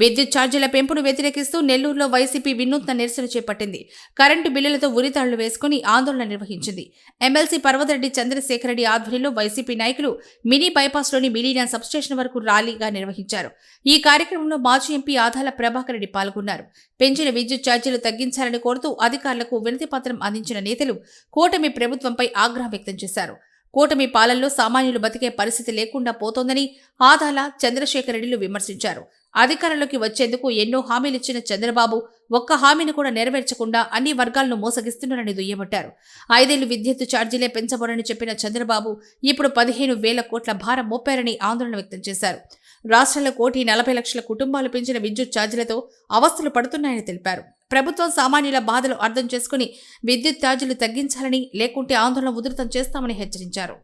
విద్యుత్ ఛార్జీల పెంపును వ్యతిరేకిస్తూ నెల్లూరులో వైసీపీ వినూత్న నిరసన చేపట్టింది. కరెంటు బిల్లులతో ఉరితాళ్ళు వేసుకుని ఆందోళన నిర్వహించింది. ఎమ్మెల్సీ పర్వతరెడ్డి చంద్రశేఖర్ రెడ్డి ఆధ్వర్యంలో వైసీపీ నాయకులు మినీ బైపాస్లోని మిలీనా సబ్స్టేషన్ వరకు ర్యాలీగా నిర్వహించారు. ఈ కార్యక్రమంలో మాజీ ఎంపీ ఆధాల ప్రభాకర్ రెడ్డి పాల్గొన్నారు. పెంచిన విద్యుత్ ఛార్జీలు తగ్గించాలని కోరుతూ అధికారులకు వినతిపత్రం అందించిన నేతలు కూటమి ప్రభుత్వంపై ఆగ్రహం వ్యక్తం చేశారు. కూటమి పాలనలో సామాన్యులు బతికే పరిస్థితి లేకుండా పోతోందని ఆదాల చంద్రశేఖర్ రెడ్డిలు విమర్శించారు. అధికారంలోకి వచ్చేందుకు ఎన్నో హామీలిచ్చిన చంద్రబాబు ఒక్క హామీని కూడా నెరవేర్చకుండా అన్ని వర్గాలను మోసగిస్తున్నారని దుయ్యబట్టారు. ఐదేళ్ళు విద్యుత్ ఛార్జీలే పెంచబోరని చెప్పిన చంద్రబాబు ఇప్పుడు పదిహేను వేల కోట్ల భారం మోపారని ఆందోళన వ్యక్తం చేశారు. రాష్ట్రంలో కోటి నలభై లక్షల కుటుంబాలు పెంచిన విద్యుత్ ఛార్జీలతో అవస్థలు పడుతున్నాయని తెలిపారు. ప్రభుత్వం సామాన్యుల బాధలు అర్థం చేసుకుని విద్యుత్ ఛార్జీలు తగ్గించాలని లేకుంటే ఆందోళన ఉధృతం చేస్తామని హెచ్చరించారు.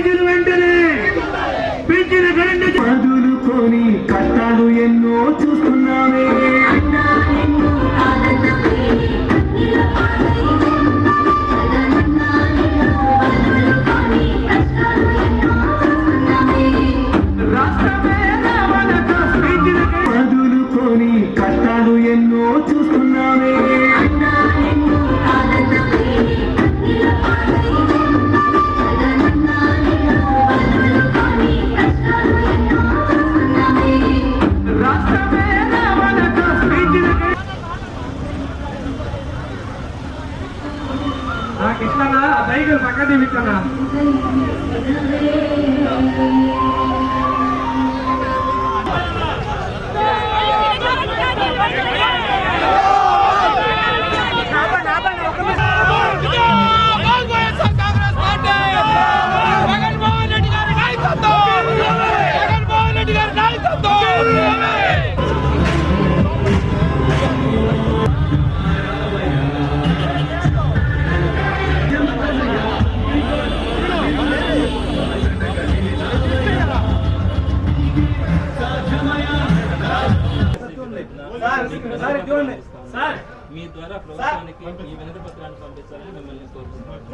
ఛార్జీలు వెంటనే పెంచిన కరెంటు వదులుకొని కష్టాలు ఎన్నో கிருஷ்ணண்ணா சைக்கிள் பக்கத்து விட்டண்ணா మీ ద్వారా ప్రభుత్వానికి ఈ వినతి పత్రాన్ని పంపించాలని మిమ్మల్ని కోరుతున్నాను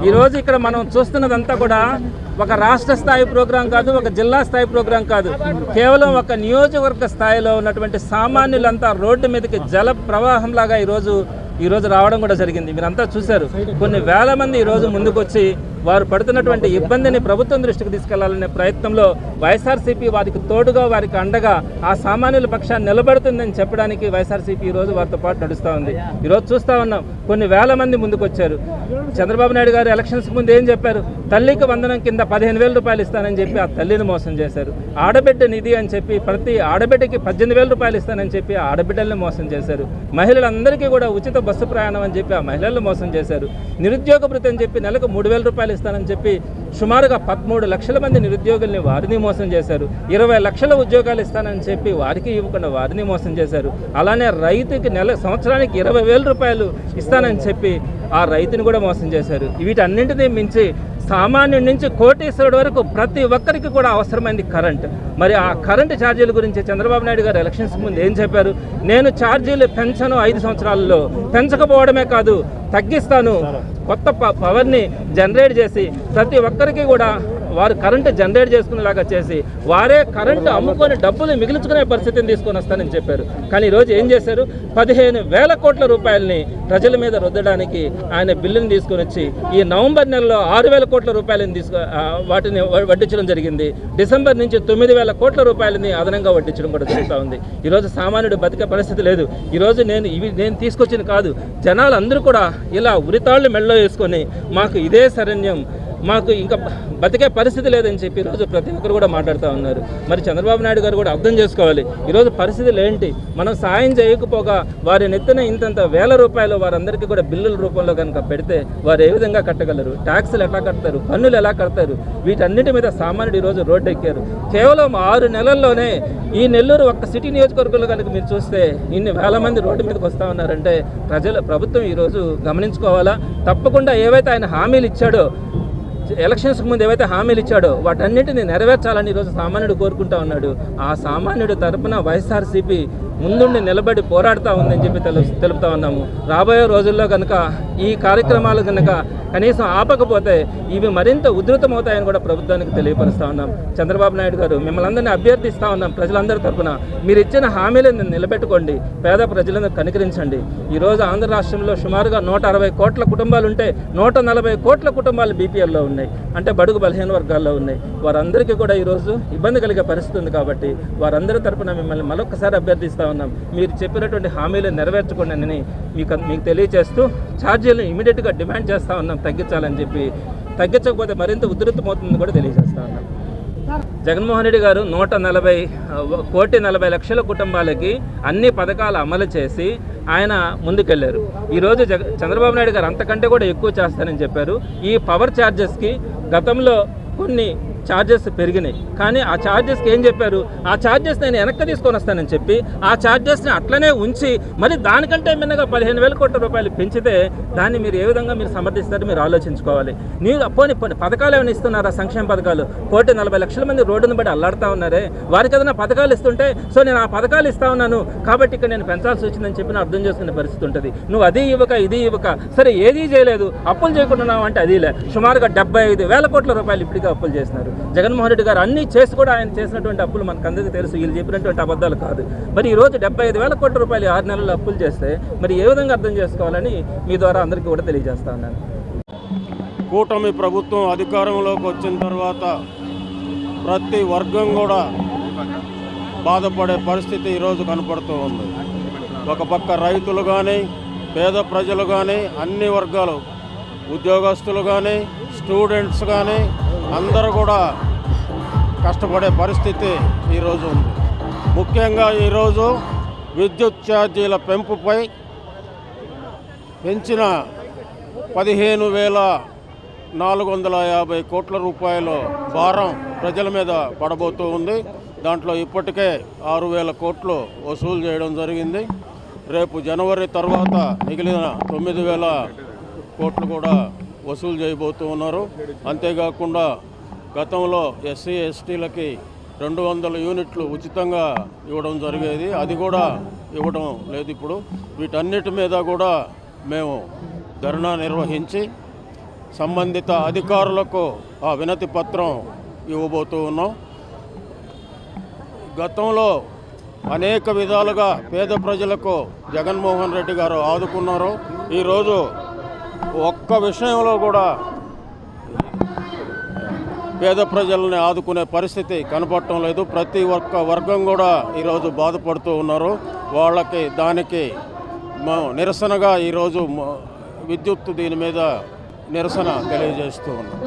ఈ రోజు ఇక్కడ మనం చూస్తున్నదంతా కూడా ఒక రాష్ట్ర స్థాయి ప్రోగ్రాం కాదు ఒక జిల్లా స్థాయి ప్రోగ్రాం కాదు. కేవలం ఒక నియోజకవర్గ స్థాయిలో ఉన్నటువంటి సామాన్యులంతా రోడ్డు మీదకి జల ప్రవాహంలాగా ఈరోజు ఈరోజు రావడం కూడా జరిగింది. మీరంతా చూశారు. కొన్ని వేల మంది ఈరోజు ముందుకొచ్చి వారు పడుతున్నటువంటి ఇబ్బందిని ప్రభుత్వం దృష్టికి తీసుకెళ్ళాలనే ప్రయత్నంలో వైఎస్ఆర్సీపీ వారికి తోడుగా వారికి అండగా ఆ సామాన్యుల పక్షాన్ని నిలబడుతుందని చెప్పడానికి వైఎస్ఆర్సీపీ ఈరోజు రోజు వారితో పాటు నడుస్తూ ఉంది. ఈరోజు చూస్తా ఉన్నాం. కొన్ని వేల మంది ముందుకొచ్చారు. చంద్రబాబు నాయుడు గారు ఎలక్షన్స్ ముందు ఏం చెప్పారు? తల్లికి వందనం కింద పదిహేను వేల రూపాయలు ఇస్తానని చెప్పి ఆ తల్లిని మోసం చేశారు. ఆడబిడ్డ నిధి అని చెప్పి ప్రతి ఆడబిడ్డకి పద్దెనిమిది వేల రూపాయలు ఇస్తానని చెప్పి ఆ ఆడబిడ్డల్ని మోసం చేశారు. మహిళలందరికీ కూడా ఉచిత బస్సు ప్రయాణం అని చెప్పి ఆ మహిళలను మోసం చేశారు. నిరుద్యోగ భృతి అని చెప్పి నెలకు మూడు వేల రూపాయలు ఇస్తానని చెప్పి సుమారుగా పదమూడు లక్షల మంది నిరుద్యోగుల్ని వారిని మోసం చేశారు. ఇరవై లక్షల ఉద్యోగాలు ఇస్తానని చెప్పి వారికి ఇవ్వకుండా వారిని మోసం చేశారు. అలానే రైతుకి నెల సంవత్సరానికి ఇరవై వేల రూపాయలు ఇస్తానని చెప్పి ఆ రైతుని కూడా మోసం చేశారు. వీటన్నింటినీ మించి సామాన్యుడి నుంచి కోటీశ్వరుడు వరకు ప్రతి ఒక్కరికి కూడా అవసరమైంది కరెంట్. మరి ఆ కరెంటు ఛార్జీల గురించి చంద్రబాబు నాయుడు గారు ఎలక్షన్స్ ముందు ఏం చెప్పారు? నేను ఛార్జీలు పెంచను ఐదు సంవత్సరాల్లో పెంచకపోవడమే కాదు తగ్గిస్తాను. కొత్త ప- పవర్ని జనరేట్ చేసి ప్రతి ఒక్కరికి కూడా వారు కరెంటు జనరేట్ చేసుకునేలాగా చేసి వారే కరెంటు అమ్ముకొని డబ్బులు మిగిల్చుకునే పరిస్థితిని తీసుకొని వస్తానని చెప్పారు. కానీ ఈరోజు ఏం చేశారు? పదిహేను వేల కోట్ల రూపాయలని ప్రజల మీద రుద్దడానికి ఆయన బిల్లుని తీసుకొని వచ్చి ఈ నవంబర్ నెలలో ఆరు వేల కోట్ల రూపాయలని తీసుకు వాటిని వడ్డించడం జరిగింది. డిసెంబర్ నుంచి తొమ్మిది వేల కోట్ల రూపాయలని అదనంగా వడ్డించడం కూడా జరుగుతూ ఉంది. ఈరోజు సామాన్యుడు బతికే పరిస్థితి లేదు. ఈరోజు నేను ఇవి నేను తీసుకొచ్చిన కాదు. జనాలు అందరూ కూడా ఇలా ఉరితాళ్ళు మెళ్ళలో వేసుకొని మాకు ఇదే శరణ్యం మాకు ఇంకా బతికే పరిస్థితి లేదని చెప్పి ఈరోజు ప్రతి ఒక్కరు కూడా మాట్లాడుతూ ఉన్నారు. మరి చంద్రబాబు నాయుడు గారు కూడా అర్థం చేసుకోవాలి. ఈరోజు పరిస్థితులు ఏంటి? మనం సాయం చేయకపోగా వారి నెత్తిన ఇంతంత వేల రూపాయలు వారందరికీ కూడా బిల్లుల రూపంలో కనుక పెడితే వారు ఏ విధంగా కట్టగలరు? ట్యాక్సులు ఎలా కడతారు? పన్నులు ఎలా కడతారు? వీటన్నిటి మీద సామాన్యుడు ఈరోజు రోడ్డు ఎక్కారు కేవలం ఆరు నెలల్లోనే ఈ నెల్లూరు ఒక్క సిటీ నియోజకవర్గంలో కనుక మీరు చూస్తే ఇన్ని వేల మంది రోడ్డు మీదకి వస్తూ ఉన్నారంటే ప్రజల ప్రభుత్వం ఈరోజు గమనించుకోవాలా? తప్పకుండా ఏవైతే ఆయన హామీలు ఇచ్చాడో ఎలక్షన్స్కి ముందు ఏవైతే హామీలు ఇచ్చాడో వాటన్నిటిని నెరవేర్చాలని ఈరోజు సామాన్యుడు కోరుకుంటా ఉన్నాడు. ఆ సామాన్యుడు తరపున వైఎస్ఆర్సీపీ ముందుండి నిలబడి పోరాడుతూ ఉందని చెప్పి తెలు తెలుపుతా ఉన్నాము. రాబోయే రోజుల్లో కనుక ఈ కార్యక్రమాలు కనుక కనీసం ఆపకపోతే ఇవి మరింత ఉధృతమవుతాయని కూడా ప్రభుత్వానికి తెలియపరుస్తూ ఉన్నాం. చంద్రబాబు నాయుడు గారు మిమ్మల్ని అందరినీ ఉన్నాం ప్రజలందరి తరపున. మీరు ఇచ్చిన హామీలను నిలబెట్టుకోండి. పేద ప్రజలను కనికరించండి. ఈరోజు ఆంధ్ర రాష్ట్రంలో సుమారుగా నూట అరవై కోట్ల కుటుంబాలు ఉంటే నూట నలభై కోట్ల కుటుంబాలు బీపీఎల్లో ఉన్నాయి. అంటే బడుగు బలహీన వర్గాల్లో ఉన్నాయి. వారందరికీ కూడా ఈరోజు ఇబ్బంది కలిగే పరిస్థితి ఉంది కాబట్టి వారందరి తరపున మిమ్మల్ని మరొకసారి అభ్యర్థిస్తాం ఉన్నాం. మీరు చెప్పినటువంటి హామీలు నెరవేర్చుకోండి మీకు మీకు తెలియజేస్తూ ఛార్జీలను ఇమీడియట్గా డిమాండ్ చేస్తూ ఉన్నాం. తగ్గించాలని చెప్పి తగ్గించకపోతే మరింత ఉధృతమవుతుందని కూడా తెలియజేస్తా ఉన్నాం. జగన్మోహన్ రెడ్డి గారు నూట నలభై కోటి నలభై లక్షల కుటుంబాలకి అన్ని పథకాలు అమలు చేసి ఆయన ముందుకెళ్ళారు. ఈరోజు జగ చంద్రబాబు నాయుడు గారు అంతకంటే కూడా ఎక్కువ చేస్తానని చెప్పారు. ఈ పవర్ ఛార్జెస్కి గతంలో కొన్ని ఛార్జెస్ పెరిగినాయి. కానీ ఆ ఛార్జెస్కి ఏం చెప్పారు? ఆ ఛార్జెస్ నేను వెనక్కి తీసుకొని వస్తానని చెప్పి ఆ ఛార్జెస్ని అట్లనే ఉంచి మరి దానికంటే మిన్నగా పదిహేను వేల కోట్ల రూపాయలు పెంచితే దాన్ని మీరు ఏ విధంగా మీరు సమర్థిస్తారో మీరు ఆలోచించుకోవాలి. మీరు పోనీ పథకాలు ఏమైనా ఇస్తున్నారా సంక్షేమ పథకాలు? కోటి నలభై లక్షల మంది రోడ్డును బట్టి అల్లాడుతూ ఉన్నారే. వారికి ఏదైనా పథకాలు ఇస్తుంటే సో నేను ఆ పథకాలు ఇస్తా ఉన్నాను కాబట్టి ఇక్కడ నేను పెంచాల్సి వచ్చిందని చెప్పి నేను అర్థం చేసుకునే పరిస్థితి ఉంటుంది. నువ్వు అది ఇవ్వక ఇది ఇవ్వక సరే ఏదీ చేయలేదు అప్పులు చేయకుండా అంటే అది లే. సుమారుగా డెబ్బై ఐదు వేల కోట్ల రూపాయలు ఇప్పటికే అప్పులు చేస్తున్నారు. జగన్మోహన్ రెడ్డి గారు అన్ని చేసి కూడా ఆయన చేసినటువంటి అప్పులు మనకు అందరికీ తెలుసు. వీళ్ళు చెప్పినటువంటి అబద్ధాలు కాదు. మరి ఈరోజు డెబ్బై ఐదు వేల కోట్ల రూపాయలు ఆరు నెలలు అప్పులు చేస్తే మరి ఏ విధంగా అర్థం చేసుకోవాలని మీ ద్వారా అందరికీ కూడా తెలియజేస్తా ఉన్నాను. కూటమి ప్రభుత్వం అధికారంలోకి వచ్చిన తర్వాత ప్రతి వర్గం కూడా బాధపడే పరిస్థితి ఈరోజు కనపడుతూ ఉంది. ఒక పక్క రైతులు కానీ పేద ప్రజలు కానీ అన్ని వర్గాలు ఉద్యోగస్తులు కానీ స్టూడెంట్స్ కానీ అందరూ కూడా కష్టపడే పరిస్థితి ఈరోజు ఉంది. ముఖ్యంగా ఈరోజు విద్యుత్ ఛార్జీల పెంపుపై పెంచిన పదిహేను వేల నాలుగు వందల యాభై కోట్ల రూపాయల భారం ప్రజల మీద పడబోతూ ఉంది. దాంట్లో ఇప్పటికే ఆరు వేల కోట్లు వసూలు చేయడం జరిగింది. రేపు జనవరి తర్వాత మిగిలిన తొమ్మిది వేల కోట్లు కూడా వసూలు చేయబోతూ ఉన్నారు. అంతేకాకుండా గతంలో ఎస్సీ ఎస్టీలకి రెండు వందల యూనిట్లు ఉచితంగా ఇవ్వడం జరిగేది. అది కూడా ఇవ్వడం లేదు ఇప్పుడు. వీటన్నిటి మీద కూడా మేము ధర్నా నిర్వహించి సంబంధిత అధికారులకు ఆ వినతి పత్రం ఇవ్వబోతూ ఉన్నాం. గతంలో అనేక విధాలుగా పేద ప్రజలకు జగన్మోహన్ రెడ్డి గారు ఆదుకున్నారు. ఈరోజు ఒక్క విషయంలో కూడా పేద ప్రజల్ని ఆదుకునే పరిస్థితి కనపడటం లేదు. ప్రతి ఒక్క వర్గం కూడా ఈరోజు బాధపడుతూ ఉన్నారు. వాళ్ళకి దానికి నిరసనగా ఈరోజు విద్యుత్ దీని మీద నిరసన తెలియజేస్తూ ఉన్నాం.